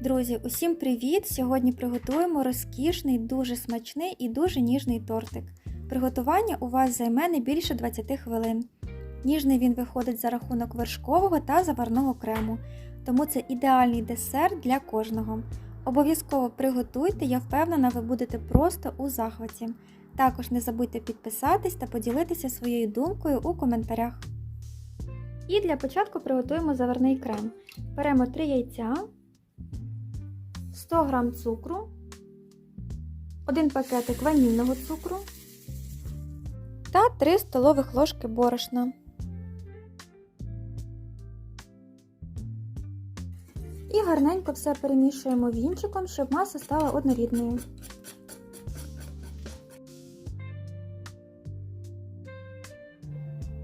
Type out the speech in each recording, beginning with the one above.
Друзі, усім привіт! Сьогодні приготуємо розкішний, дуже смачний і дуже ніжний тортик. Приготування у вас займе не більше 20 хвилин. Ніжний він виходить за рахунок вершкового та заварного крему, тому це ідеальний десерт для кожного. Обов'язково приготуйте, я впевнена, ви будете просто у захваті. Також не забудьте підписатись та поділитися своєю думкою у коментарях. І для початку приготуємо заварний крем. Беремо 3 яйця. 100 г цукру, 1 пакетик ванільного цукру та 3 столових ложки борошна. І гарненько все перемішуємо вінчиком, щоб маса стала однорідною.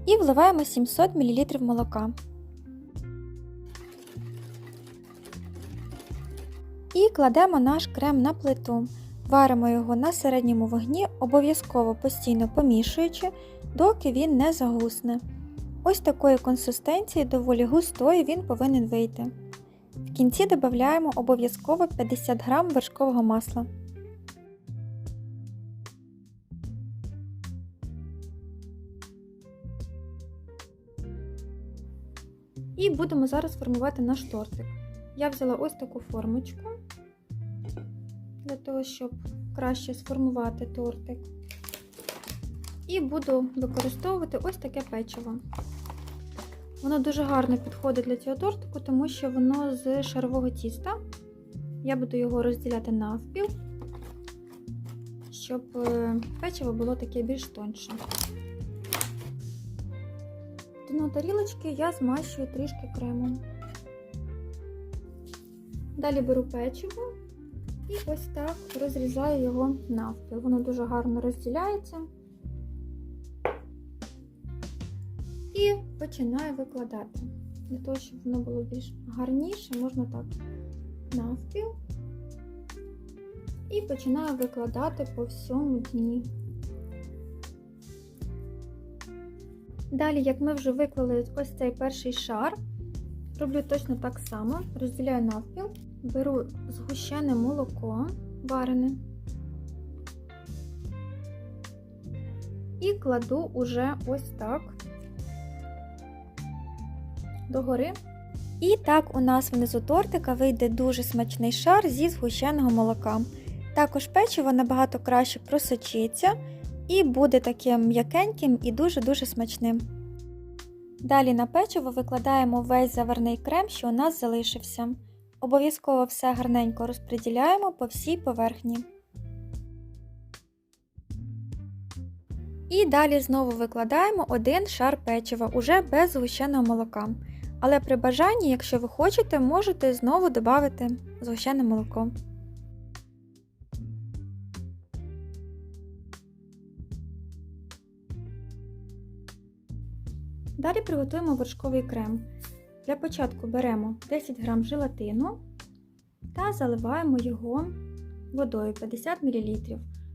І вливаємо 700 мл молока. Кладемо наш крем на плиту. Варимо його на середньому вогні, обов'язково постійно помішуючи, доки він не загусне. Ось такої консистенції доволі густої він повинен вийти. В кінці додаємо обов'язково 50 г вершкового масла. І будемо зараз формувати наш тортик. Я взяла ось таку формочку для того, щоб краще сформувати тортик. І буду використовувати ось таке печиво. Воно дуже гарно підходить для цього тортику, тому що воно з шарового тіста. Я буду його розділяти навпіл, щоб печиво було таке більш тонше. Дно тарілочки я змащую трішки кремом. Далі беру печиво і ось так розрізаю його навпіл. Воно дуже гарно розділяється. І починаю викладати. Для того, щоб воно було більш гарніше, можна так навпіл. І починаю викладати по всьому дні. Далі, як ми вже виклали ось цей перший шар, роблю точно так само, розділяю навпіл, беру згущене молоко варене і кладу уже ось так догори. І так у нас внизу тортика вийде дуже смачний шар зі згущеного молока. Також печиво набагато краще просочиться і буде таким м'якеньким і дуже-дуже смачним. Далі на печиво викладаємо весь заварний крем, що у нас залишився. Обов'язково все гарненько розподіляємо по всій поверхні. І далі знову викладаємо один шар печива уже без згущеного молока. Але при бажанні, якщо ви хочете, можете знову додати згущене молоко. Далі приготуємо вершковий крем. Для початку беремо 10 г желатину та заливаємо його водою 50 мл.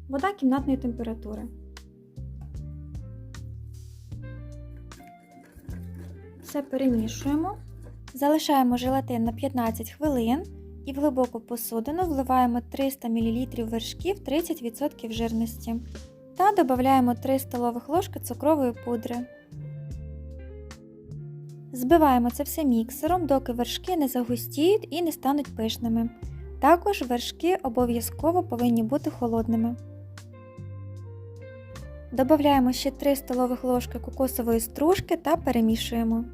Вода кімнатної температури. Все перемішуємо. Залишаємо желатин на 15 хвилин і в глибоку посудину вливаємо 300 мл вершків 30% жирності та додаємо 3 столових ложки цукрової пудри. Збиваємо це все міксером, доки вершки не загустіють і не стануть пишними. Також вершки обов'язково повинні бути холодними. Додаємо ще 3 столових ложки кокосової стружки та перемішуємо.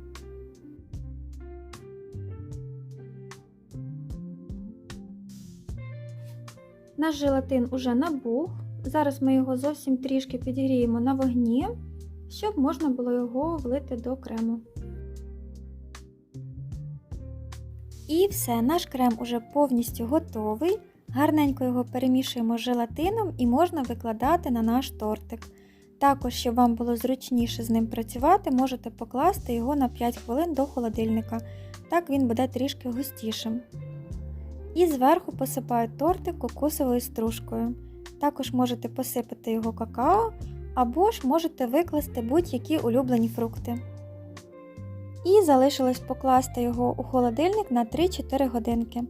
Наш желатин уже набух. Зараз ми його зовсім трішки підігріємо на вогні, щоб можна було його влити до крему. І все, наш крем уже повністю готовий. Гарненько його перемішуємо желатином і можна викладати на наш тортик. Також, щоб вам було зручніше з ним працювати, можете покласти його на 5 хвилин до холодильника. Так він буде трішки густішим. І зверху посипаю тортик кокосовою стружкою. Також можете посипати його какао, або ж можете викласти будь-які улюблені фрукти. І залишилось покласти його у холодильник на 3-4 годинки.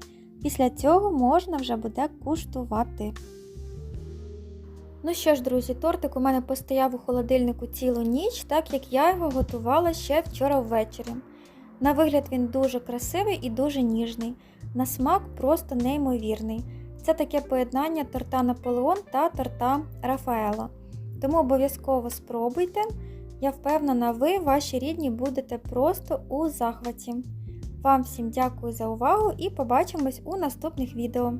Після цього можна вже буде куштувати. Ну що ж, друзі, тортик у мене постояв у холодильнику цілу ніч, так як я його готувала ще вчора ввечері. На вигляд він дуже красивий і дуже ніжний. На смак просто неймовірний. Це таке поєднання торта Наполеон та торта Рафаело. Тому обов'язково спробуйте. Я впевнена, ви, ваші рідні, будете просто у захваті. Вам всім дякую за увагу і побачимось у наступних відео.